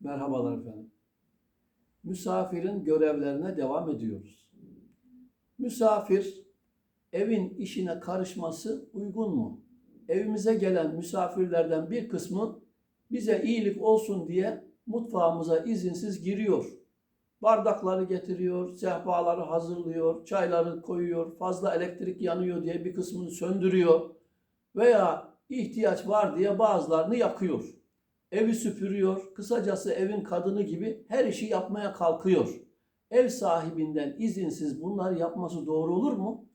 Merhabalar efendim. Misafirin görevlerine devam ediyoruz. Misafir evin işine karışması uygun mu? Evimize gelen misafirlerden bir kısmı bize iyilik olsun diye mutfağımıza izinsiz giriyor. Bardakları getiriyor, sehpaları hazırlıyor, çayları koyuyor, fazla elektrik yanıyor diye bir kısmını söndürüyor veya ihtiyaç var diye bazılarını yakıyor evi süpürüyor, kısacası evin kadını gibi her işi yapmaya kalkıyor. Ev sahibinden izinsiz bunları yapması doğru olur mu?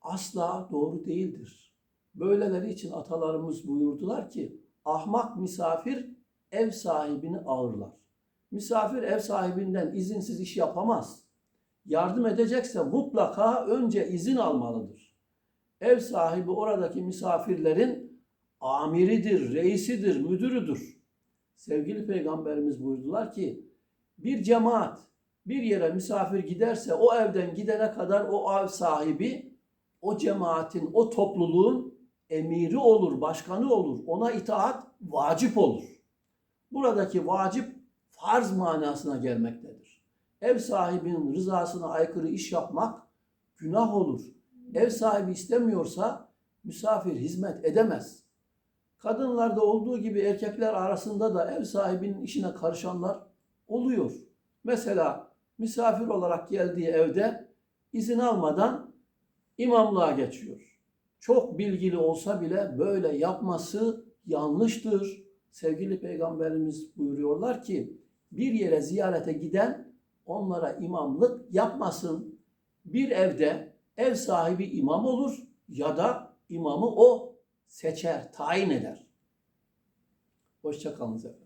Asla doğru değildir. Böyleleri için atalarımız buyurdular ki, ahmak misafir ev sahibini ağırlar. Misafir ev sahibinden izinsiz iş yapamaz. Yardım edecekse mutlaka önce izin almalıdır. Ev sahibi oradaki misafirlerin amiridir, reisidir, müdürüdür. Sevgili peygamberimiz buyurdular ki bir cemaat bir yere misafir giderse o evden gidene kadar o ev sahibi o cemaatin, o topluluğun emiri olur, başkanı olur. Ona itaat vacip olur. Buradaki vacip farz manasına gelmektedir. Ev sahibinin rızasına aykırı iş yapmak günah olur. Ev sahibi istemiyorsa misafir hizmet edemez. Kadınlarda olduğu gibi erkekler arasında da ev sahibinin işine karışanlar oluyor. Mesela misafir olarak geldiği evde izin almadan imamlığa geçiyor. Çok bilgili olsa bile böyle yapması yanlıştır. Sevgili peygamberimiz buyuruyorlar ki bir yere ziyarete giden onlara imamlık yapmasın. Bir evde ev sahibi imam olur ya da imamı o seçer, tayin eder. Hoşçakalınız efendim.